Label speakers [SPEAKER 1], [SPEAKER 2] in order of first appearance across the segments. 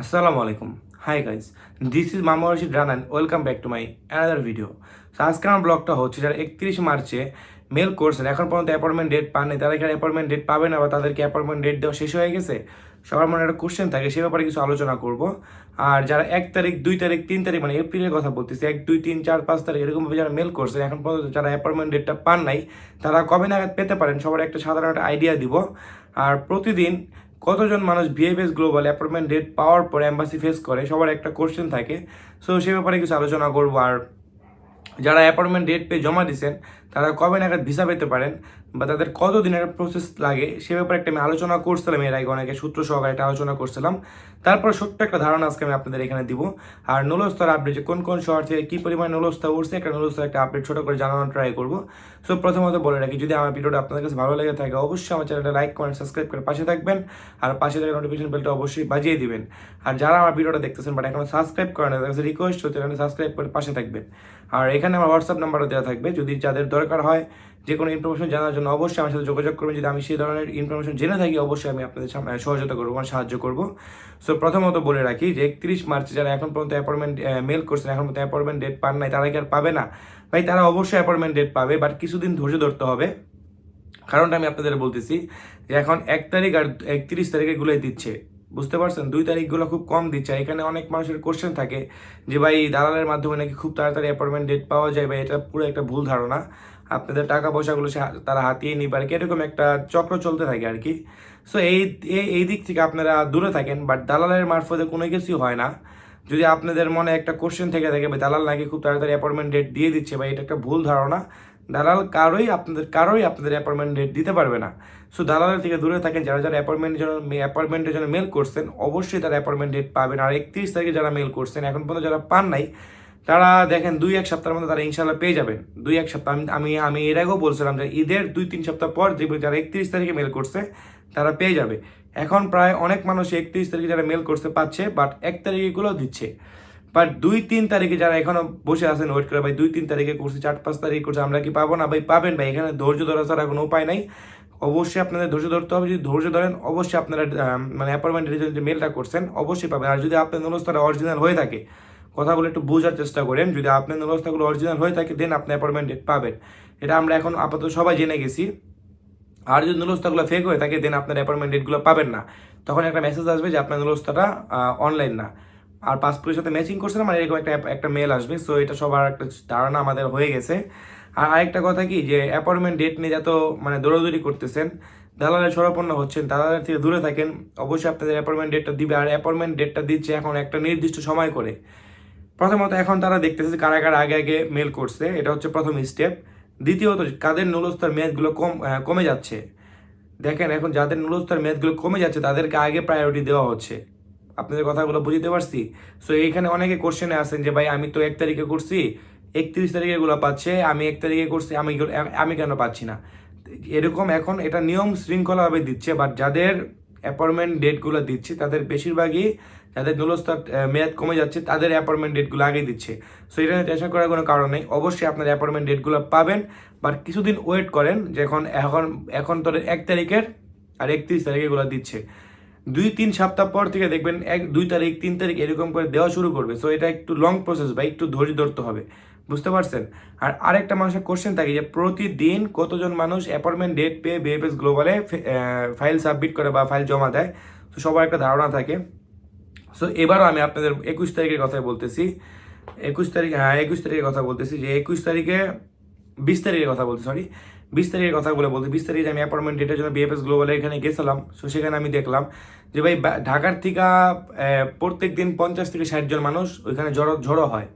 [SPEAKER 1] আসসালামু আলাইকুম। Hi guys this is মামা Rashid রানান welcome back to my another video তো আজকে আমার ব্লগটা হচ্ছে যারা একত্রিশ মার্চে মেল করছেন, এখন পর্যন্ত অ্যাপয়েন্টমেন্ট ডেট পাননি, তারা কি অ্যাপয়েন্টমেন্ট ডেট পাবে না বা তাদেরকে অ্যাপয়েন্টমেন্ট ডেট দেওয়া শেষ হয়ে গেছে? সবার মনে একটা কোশ্চেন থাকে, সে ব্যাপারে কিছু আলোচনা করব। আর যারা এক তারিখ, দুই তারিখ, তিন তারিখ মানে এপ্রিলের কথা বলতেছি, এক, দুই, তিন, চার, পাঁচ তারিখ এরকমভাবে যারা মেল করছেন, এখন পর্যন্ত যারা অ্যাপয়েন্টমেন্ট ডেটটা পান নাই, তারা কবে নাগাদ পেতে পারেন সবার একটা সাধারণ একটা আইডিয়া দিব। আর প্রতিদিন কতজন মানুষ বিএফএস গ্লোবাল অ্যাপয়েন্টমেন্ট ডেট পাওয়ার পর অ্যাম্বাসি ফেস করে, সবার একটা কোশ্চেন থাকে। সো সে ব্যাপারে কিছু আলোচনা করব। আর যারা অ্যাপয়েন্টমেন্ট ডেট পেয়ে জমা দিয়েছেন তারা কবে নাগাদ ভিসা পেতে পারেন বা তাদের কত দিনের প্রসেস লাগে, সে ব্যাপারে একটা আমি আলোচনা করছিলাম, এর আগে অনেকে সূত্র সহকারে একটা আলোচনা করছিলাম। তারপর ছোট্ট একটা ধারণা আজকে আমি আপনাদের এখানে দিব। আর নুলস্তার আপডেট কোন কোন শহর থেকে কী পরিমাণ নুলস্তা উঠছে, একটা নুলস্তার একটা আপডেট ছোটো করে জানানোর ট্রাই করব। সো প্রথমত বলে রাখি, যদি আমার ভিডিওটা আপনাদের কাছে ভালো লেগে থাকে, অবশ্যই আমার চ্যানেলটা লাইক কমেন্ট সাবস্ক্রাইব করে পাশে থাকবেন। আর পাশে থাকা নোটিফিকেশন বেলটা অবশ্যই বাজিয়ে দিবেন। আর যারা আমার ভিডিওটা দেখতেছেন বাট এখনও সাবস্ক্রাইব করেন তাদের কাছে রিকোয়েস্ট হচ্ছে সাবস্ক্রাইব করে পাশে থাকবেন। আর এখানে আমার হোয়াটসঅ্যাপ নাম্বারও দেওয়া থাকবে, যদি যাদের দরকার হয় যে কোনো ইনফরমেশন জানার জন্য অবশ্যই আমার সাথে যোগাযোগ করবেন। যদি আমি সেই ধরনের ইনফরমেশন জেনে থাকি, অবশ্যই আমি আপনাদের সহযোগিতা করব মানে সাহায্য করব। সো প্রথমত বলে রাখি যে, একত্রিশ মার্চে যারা এখন পর্যন্ত অ্যাপয়েন্টমেন্ট মেল করছেন, এখন পর্যন্ত অ্যাপয়েন্টমেন্ট ডেট পান নাই, তারা কি আর পাবে না? ভাই, তারা অবশ্যই অ্যাপয়েন্টমেন্ট ডেট পাবে বাট কিছুদিন ধৈর্য ধরতে হবে। কারণটা আমি আপনাদের বলতেছি যে, এখন এক তারিখ আর একত্রিশ তারিখে গুলোই দিচ্ছে। বুঝতে পারছেন? দুই তারিখগুলো খুব কম দিচ্ছে। এখানে অনেক মানুষের কোশ্চেন থাকে যে, ভাই, দালালের মাধ্যমে নাকি খুব তাড়াতাড়ি অ্যাপয়েন্টমেন্ট ডেট পাওয়া যায়? বা এটা পুরো একটা ভুল ধারণা। আপনাদের টাকা পয়সাগুলো তারা হাতিয়ে নিবে। আর কি এরকম একটা চক্র চলতে থাকে আর কি। সো এই এই- এই দিক থেকে আপনারা দূরে থাকেন বাট দালালের মারফতে কোনো কিছুই হয় না। যদি আপনাদের মনে একটা কোশ্চেন থেকে থাকে বা দালাল নাকি খুব তাড়াতাড়ি অ্যাপয়েন্টমেন্ট ডেট দিয়ে দিচ্ছে? বা এটা একটা ভুল ধারণা। দালাল কারোই আপনাদের কারোই আপনাদের অ্যাপয়েন্টমেন্ট ডেট দিতে পারবে না। সো দালালের থেকে দূরে থাকেন, যারা যারা অ্যাপয়েন্টমেন্টের জন্য অ্যাপয়েন্টমেন্টের জন্য মেল করছেন, অবশ্যই তারা অ্যাপয়েন্টমেন্ট ডেট পাবেন। আর একত্রিশ তারিখে যারা মেল করছেন, এখন পর্যন্ত যারা পান নাই, তারা দেখেন দুই, এক সপ্তাহের মধ্যে তারা ইনশাল্লাহ পেয়ে যাবেন। দুই, এক সপ্তাহ, আমি আমি এর আগেও বলছিলাম যে ঈদের দুই, তিন সপ্তাহ পর যে যারা একত্রিশ তারিখে মেল করছে, তারা পেয়ে যাবে। এখন প্রায় অনেক মানুষ একত্রিশ তারিখে যারা মেল করতে পারছে বাট এক তারিখেগুলো দিচ্ছে। বাট দুই তিন তারিখে যারা এখনও বসে আছেন ওয়েট করে ভাই, দুই তিন তারিখে করছে, চার পাঁচ তারিখ করছে, আমরা কি পাবো না? ভাই, পাবেন ভাই, এখানে ধৈর্য ধরা ছাড়া কোনো উপায় নাই। অবশ্যই আপনাদের ধৈর্য ধরতে হবে, যদি ধৈর্য ধরেন, অবশ্যই আপনারা মানে অ্যাপয়েন্টমেন্টের যে মেলটা করছেন, অবশ্যই পাবেন। আর যদি আপনার নুলস্তারা অরিজিনাল হয়ে থাকে কথাগুলো একটু বোঝার চেষ্টা করেন, যদি আপনার নুলস্তাগুলো অরিজিনাল হয়ে থাকে দেন আপনি অ্যাপয়েন্টমেন্ট ডেট পাবেন। এটা আমরা এখন আপাতত সবাই জেনে গেছি। আর যদি নুলস্তাগুলো ফেক হয়ে থাকে দেন আপনার অ্যাপয়েন্টমেন্ট ডেটগুলো পাবেন না। তখন একটা মেসেজ আসবে যে আপনার নুলস্তাটা অনলাইন না। আর পাসপোর্টের সাথে ম্যাচিং করছে না মানে এরকম একটা একটা মেল আসবে। সো এটা সবার একটা ধারণা আমাদের হয়ে গেছে। আর আরেকটা কথা কি, যে অ্যাপয়েন্টমেন্ট ডেট নিয়ে যত মানে দৌড়াদৌড়ি করতেছেন, দালালের সরপন্ন হচ্ছেন, দালালের থেকে দূরে থাকেন, অবশ্যই আপনাদের অ্যাপয়েন্টমেন্ট ডেটটা দিবে। আর অ্যাপয়েন্টমেন্ট ডেটটা দিচ্ছে এখন একটা নির্দিষ্ট সময় করে। প্রথমত এখন তারা দেখতেছে কারা কারা আগে আগে মেল করছে, এটা হচ্ছে প্রথম স্টেপ দ্বিতীয়ত, কাদের নুলস্তার মেয়াদগুলো কম কমে যাচ্ছে। দেখেন, এখন যাদের নুলস্তার মেয়াদগুলো কমে যাচ্ছে, তাদেরকে আগে প্রায়োরিটি দেওয়া হচ্ছে। আপনাদের কথাগুলো বুঝতে পারছি? সো এইখানে অনেকে কোশ্চেনে আছেন যে, ভাই, আমি তো এক তারিখে করছি, একত্রিশ তারিখে এগুলো পাচ্ছে, আমি এক তারিখে করছি, আমি আমি কেন পাচ্ছি না? এরকম এখন এটা নিয়ম শৃঙ্খলাভাবে দিচ্ছে বাট যাদের অ্যাপয়েন্টমেন্ট ডেটগুলো দিচ্ছে, তাদের বেশিরভাগই যাদের নুলস্তার মেয়াদ কমে যাচ্ছে, তাদের অ্যাপয়েন্টমেন্ট ডেটগুলো আগে দিচ্ছে। সো এটা নিয়ে টেনশন করার কোনো কারণ নেই। অবশ্যই আপনার অ্যাপয়েন্টমেন্ট ডেটগুলো পাবেন বাট কিছুদিন ওয়েট করেন, যে এখন এখন তোর এক তারিখের আর একত্রিশ তারিখে এগুলো দিচ্ছে। দুই, তিন সপ্তাহ পর থেকে দেখবেন এক, দুই তারিখ, তিন তারিখ এরকম করে দেওয়া শুরু করবে। সো এটা একটু লং প্রসেস বা একটু ধৈর্য ধরতে হবে। বুঝতে পারছেন? আর আরেকটা মানুষের কোশ্চেন থাকে যে, প্রতিদিন কতজন মানুষ অ্যাপয়েন্টমেন্ট ডেট পেয়ে বিএফএস গ্লোবালে ফাইল সাবমিট করে বা ফাইল জমা দেয়? তো সবার একটা ধারণা থাকে। সো এবারও আমি আপনাদের একুশ তারিখের কথাই বলতেছি। একুশ তারিখ হ্যাঁ একুশ তারিখের কথা বলতেছি যে, একুশ তারিখে, বিশ তারিখের কথা বলতে সরি বিশ তারিখের কথা বলে বলতে বিশ তারিখে আমি অ্যাপয়েন্টমেন্ট ডেটের জন্য বিএফএস গ্লোবালে এখানে গেছিলাম। সো সেখানে আমি দেখলাম যে ভাই ঢাকার থেকে প্রত্যেক দিন পঞ্চাশ থেকে ষাট জন মানুষ ওইখানে জড়ো জড়ো হয়।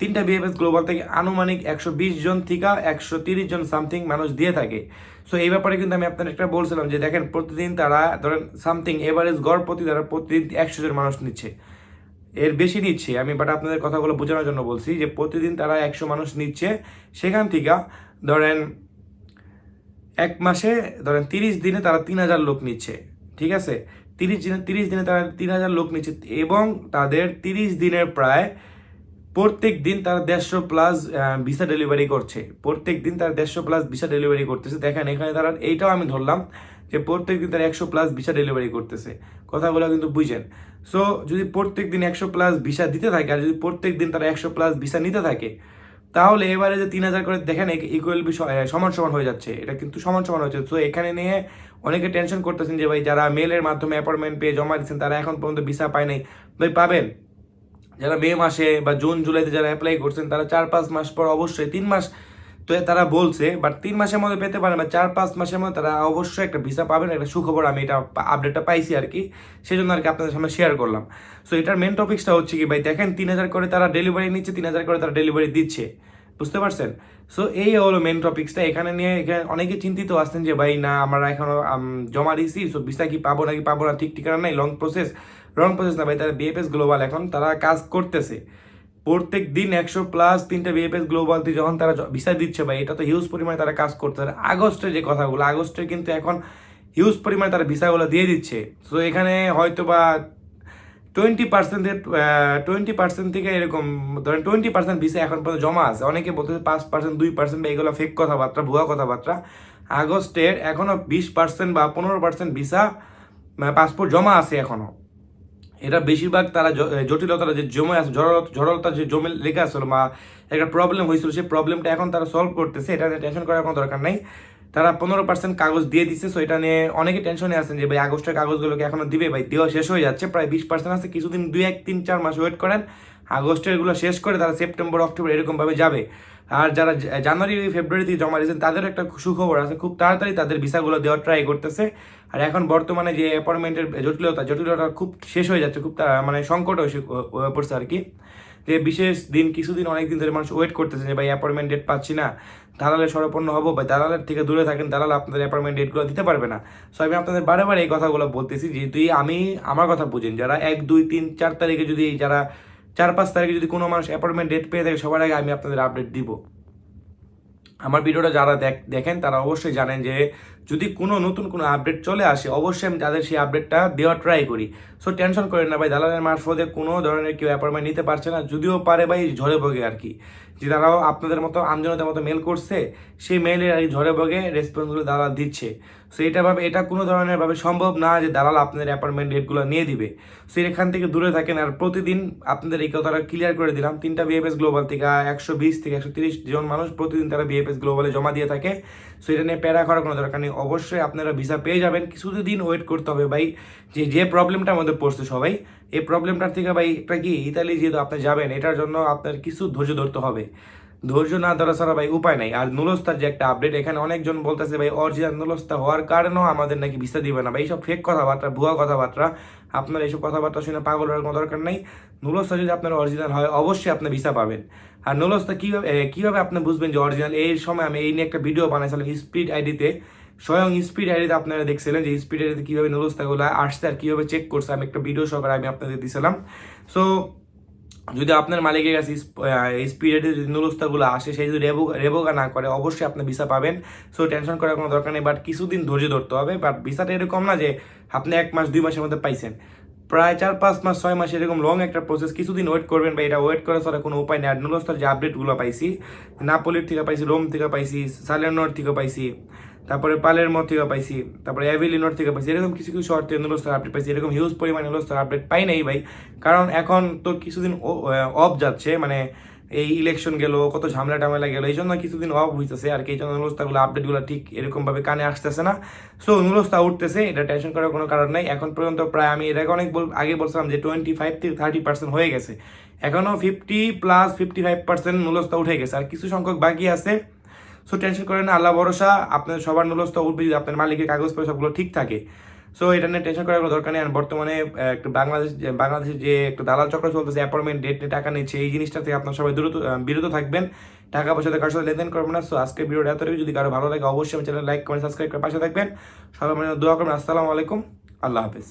[SPEAKER 1] তিনটা বিএফএস গ্লোবাল থেকে আনুমানিক একশো বিশ জন থেকে একশো তিরিশ জন সামথিং মানুষ দিয়ে থাকে। সো এই ব্যাপারে কিন্তু আমি আপনার একটা বলছিলাম যে দেখেন, প্রতিদিন তারা ধরেন সামথিং এভারেজ গড় প্রতি তারা প্রতিদিন একশো জন মানুষ নিচ্ছে। এর বেশি নিচ্ছে, আমি বাট আপনাদের কথাগুলো বোঝানোর জন্য বলছি যে প্রতিদিন তারা একশো মানুষ নিচ্ছে। সেখান থেকে ধরেন এক মাসে ধরেন তিরিশ দিনে তারা তিন হাজার লোক নিচ্ছে, ঠিক আছে? তিরিশ দিনে তিরিশ দিনে তারা তিন হাজার লোক নিচ্ছে এবং তাদের তিরিশ দিনের প্রায় প্রত্যেক দিন তারা দেড়শো প্লাস ভিসা ডেলিভারি করছে। প্রত্যেক দিন তারা দেড়শো প্লাস ভিসা ডেলিভারি করতেছে। দেখেন, এখানে তারা, এইটাও আমি ধরলাম যে প্রত্যেক দিন তারা একশো প্লাস ভিসা ডেলিভারি করতেছে। কথাগুলো কিন্তু বুঝেন। সো যদি প্রত্যেক দিন একশো প্লাস ভিসা দিতে থাকে, আর যদি প্রত্যেক দিন তারা একশো প্লাস ভিসা নিতে থাকে তাহলে এবারে যে তিন হাজার করে দেখেন ইকুয়াল সমান সমান হয়ে যাচ্ছে। এটা কিন্তু সমান সমান হয়েছে। তো এখানে নিয়ে অনেকে টেনশন করতেছেন যে ভাই যারা মেলের মাধ্যমে অ্যাপয়েন্টমেন্ট পেয়ে জমা দিচ্ছেন তারা এখন পর্যন্ত ভিসা পায় নাই। ভাই, পাবেন। যারা মে মাসে বা জুন, জুলাইতে যারা অ্যাপ্লাই করছেন, তারা চার পাঁচ মাস পর অবশ্যই, তিন মাস তো তারা বলছে বাট তিন মাসের মধ্যে পেতে পারে বা চার, পাঁচ মাসের মধ্যে তারা অবশ্যই একটা ভিসা পাবেন একটা সুখবর আমি এটা আপডেটটা পাইছি আর কি সেই জন্য আর কি আপনাদের সামনে শেয়ার করলাম। সো এটার মেন টপিক্সটা হচ্ছে কি, ভাই, দেখেন তিন হাজার করে তারা ডেলিভারি নিচ্ছে, তিন হাজার করে তারা ডেলিভারি দিচ্ছে, বুঝতে পারছেন? সো এই হলো মেন টপিক্সটা এখানে নিয়ে এখানে অনেকে চিন্তিত আসছেন যে, ভাই, না, আমরা এখনও জমা দিয়েছি সো ভিসা কি পাবো নাকি পাবো না, ঠিক ঠিকানা নাই লং প্রসেস লং প্রসেস না, ভাই, তারা বিএফএস গ্লোবাল এখন তারা কাজ করতেছে। প্রত্যেক দিন একশো প্লাস তিনটা বিএফএস গ্লোবাল দিয়ে যখন তারা ভিসা দিচ্ছে ভাই, এটা তো হিউজ পরিমাণে তারা কাজ করতেছে। আগস্টে যে কথাগুলো, আগস্টে কিন্তু এখন হিউজ পরিমাণে তারা ভিসাগুলো দিয়ে দিচ্ছে। তো এখানে হয়তো বা টোয়েন্টি পার্সেন্টের টোয়েন্টি পার্সেন্ট থেকে এরকম, ধরেন টোয়েন্টি পার্সেন্ট ভিসা এখন পর্যন্ত জমা আছে। অনেকে বলতেছে পাঁচ পার্সেন্ট দুই পার্সেন্ট বা এগুলো ফেক কথাবার্তা, ভুয়া কথাবার্তা। আগস্টের এখনও বিশ পার্সেন্ট বা পনেরো পার্সেন্ট ভিসা পাসপোর্ট জমা আছে এখনও এটা বেশিরভাগ তারা জটিলতা যে জমে আছে জড়লতা যে জমে লেখা আসলো বা একটা প্রবলেম হয়েছিল, সেই প্রবলেমটা এখন তারা সলভ করতেছে, এটা টেনশন করার কোনো দরকার নেই। তারা পনেরো পার্সেন্ট কাগজ দিয়ে দিচ্ছে সো এটা নিয়ে অনেকে টেনশনে আছেন যে, ভাই, আগস্টের কাগজগুলোকে এখনও দিবে, ভাই, দেওয়া শেষ হয়ে যাচ্ছে, প্রায় বিশ পার্সেন্ট আছে, কিছুদিন দুই এক, তিন, চার মাস ওয়েট করেন আগস্টের এগুলো শেষ করে তারা সেপ্টেম্বর, অক্টোবর এরকমভাবে যাবে। আর যারা জানুয়ারি, ফেব্রুয়ারিতে জমা দিয়েছেন তাদের একটা সুখবর আছে। খুব তাড়াতাড়ি তাদের ভিসাগুলো দেওয়ার ট্রাই করতেছে। আর এখন বর্তমানে যে অ্যাপয়েন্টমেন্টের জটিলতা জটিলতা খুব শেষ হয়ে যাচ্ছে, খুব মানে সংকট হয়ে পড়ছে আর কি। যে বিশেষ দিন, কিছুদিন অনেক দিন ধরে মানুষ ওয়েট করতেছে যে, ভাই অ্যাপয়েন্টমেন্ট ডেট পাচ্ছি না। দালালে সরপন্ন হব, বা দালালের থেকে দূরে থাকেন, দালাল আপনাদের অ্যাপয়েন্টমেন্ট ডেটগুলো দিতে পারবে না। সো আমি আপনাদের বারে বারে এই কথাগুলো বলতেছি যেহেতু আমি, আমার কথা বুঝেন, যারা এক, দুই, তিন, চার তারিখে যদি যারা চার পাঁচ তারিখে যদি কোনো মানুষ অ্যাপয়েন্টমেন্ট ডেট পেয়ে থাকে, সবার আগে আমি আপনাদের আপডেট দিব। আমার ভিডিওটা যারা দেখেন, তারা অবশ্যই জানেন যে যদি কোনো নতুন কোনো আপডেট চলে আসে, অবশ্যই আমি তাদের সেই আপডেটটা দেওয়ার ট্রাই করি। সো টেনশন করেন না ভাই, দালালের মারফতে কোনো ধরনের কেউ অ্যাপয়েন্টমেন্ট নিতে পারছে না, যদিও পারে ভাই, ঝরে বগে আর কি। যে তারাও আপনাদের মতো, আমজনতার মতো মেল করছে, সেই মেলে আর ঝরে বগে রেসপন্সগুলো দালাল দিচ্ছে। সো এটা ভাবে, এটা কোনো ধরনের ভাবে সম্ভব না যে দালাল আপনাদের অ্যাপয়েন্টমেন্ট ডেটগুলো নিয়ে দিবে। সো এখান থেকে দূরে থাকেন আর প্রতিদিন আপনাদের এই কথাটা ক্লিয়ার করে দিলাম। তিনটা বিএফএস গ্লোবাল থেকে একশো বিশ থেকে একশো তিরিশ জন মানুষ প্রতিদিন তারা বিএফএস গ্লোবালে জমা দিয়ে থাকে। সো এটা নিয়ে প্যারা করার কোনো দরকার নেই। অবশ্যই আপনারা ভিসা পেয়ে যাবেন। কিছুদিন ওয়েট করতে হবে ভাই। যে যে প্রবলেমটা আমাদের পড়ছে সবাই, এই প্রবলেমটার থেকে ভাই, এটা কি ইতালি যেহেতু আপনি যাবেন, এটার জন্য আপনার কিছু ধৈর্য ধরতে হবে। ধৈর্য না ধরা ছাড়া ভাই উপায় নাই। আর নুলস্তার যে একটা আপডেট এখানে অনেকজন বলতেছে ভাই, অরিজিনাল নুলস্তা হওয়ার কারণেও আমাদের নাকি ভিসা দিবে না। ভাই, এইসব ফেক কথাবার্তা, ভুয়া কথাবার্তা, আপনার এইসব কথাবার্তা শুনে পাগল হওয়ার কোনো দরকার নেই। নুলস্তা যদি আপনার অরিজিনাল হয়, অবশ্যই আপনি ভিসা পাবেন। আর নুলস্তা কীভাবে কীভাবে আপনি বুঝবেন যে অরিজিনাল এই সময় আমি এই নিয়ে একটা ভিডিও বানাইছিলাম স্পিড আইডিতে স্বয়ং স্পিড হ্যারিতে আপনারা দেখছিলেন যে স্পিড হ্যারিতে কীভাবে নুলস্তাগুলো আসছে আর কীভাবে চেক করছে। আমি একটা ভিডিও সহকারে আমি আপনাদের দিয়েছিলাম সো যদি আপনার মালিকের কাছে স্পিডে যদি নুরস্তাগুলো আসে সেই যদি রেবো, রেবোগা না করে, অবশ্যই আপনি ভিসা পাবেন। সো টেনশন করার কোনো দরকার নেই বাট কিছুদিন ধৈর্য ধরতে হবে। বাট ভিসাটা এরকম না যে আপনি এক মাস, দুই মাসের মধ্যে পাইছেন। প্রায় চার, পাঁচ মাস, ছয় মাস এরকম লং একটা প্রসেস কিছুদিন ওয়েট করবেন বা এটা ওয়েট করা ছাড়া কোনো উপায় নেই। আর যে আপডেটগুলো পাইছি নাপোলির থেকে পাইছি রোম থেকে পাইছি সালেনোর থেকে পাইছি, তারপরে পালের মর থেকে পাইছি, তারপরে অ্যাভিলিনোর থেকে পাইছি, এরকম কিছু কিছু শর্ট থেকে নুলস্তার আপডেট পাইছি। এরকম হিউজ পরিমাণে নুলস্তার আপডেট পাই নাই ভাই। কারণ এখন তো কিছুদিন অফ যাচ্ছে মানে এই ইলেকশন গেল, কত ঝামেলা টামেলা গেল, এই জন্য কিছুদিন অফ হইতেছে আর কি, এই জন্য নুলস্তাগুলো আপডেটগুলো ঠিক এরকমভাবে কানে আসতেছে না। সো নুলস্তা উঠতেছে, এটা টেনশন করার কোনো কারণ নাই। এখন পর্যন্ত প্রায় আমি এটাকে অনেক আগে বলছিলাম যে টোয়েন্টি ফাইভ থেকে থার্টি পার্সেন্ট হয়ে গেছে। এখনও fifty plus fifty five percent নুলস্তা উঠে গেছে। আর কিছু সংখ্যক বাকি আছে। সো টেনশন করেন আল্লাহ ভরসা, আপনার সবার নুলস্ত উঠবে যদি আপনার মালিকের কাগজ সবগুলো ঠিক থাকে। সো এটা নিয়ে টেনশন করার কোনো দরকার নেই। আর বর্তমানে একটু বাংলাদেশ, বাংলাদেশের যে একটা দালাল চক্র চলতেছে অ্যাপয়েন্টমেন্ট ডেট টাকা নিচ্ছে, এই জিনিসটা থেকে আপনার সবাই দ্রুত বিরত থাকবেন। টাকা পয়সাতে কারোর সাথে লেনদেন করবেন না। সো আজকে ভিডিওটা এতটুকু যদি কারও ভালো লাগে, অবশ্যই আমার চ্যানেল লাইক কমেন্ট সাবস্ক্রাইব করে পাশে থাকবেন। সবাই মানে দোয়া করবেন। আসসালামু আলাইকুম। আল্লাহ হাফিজ।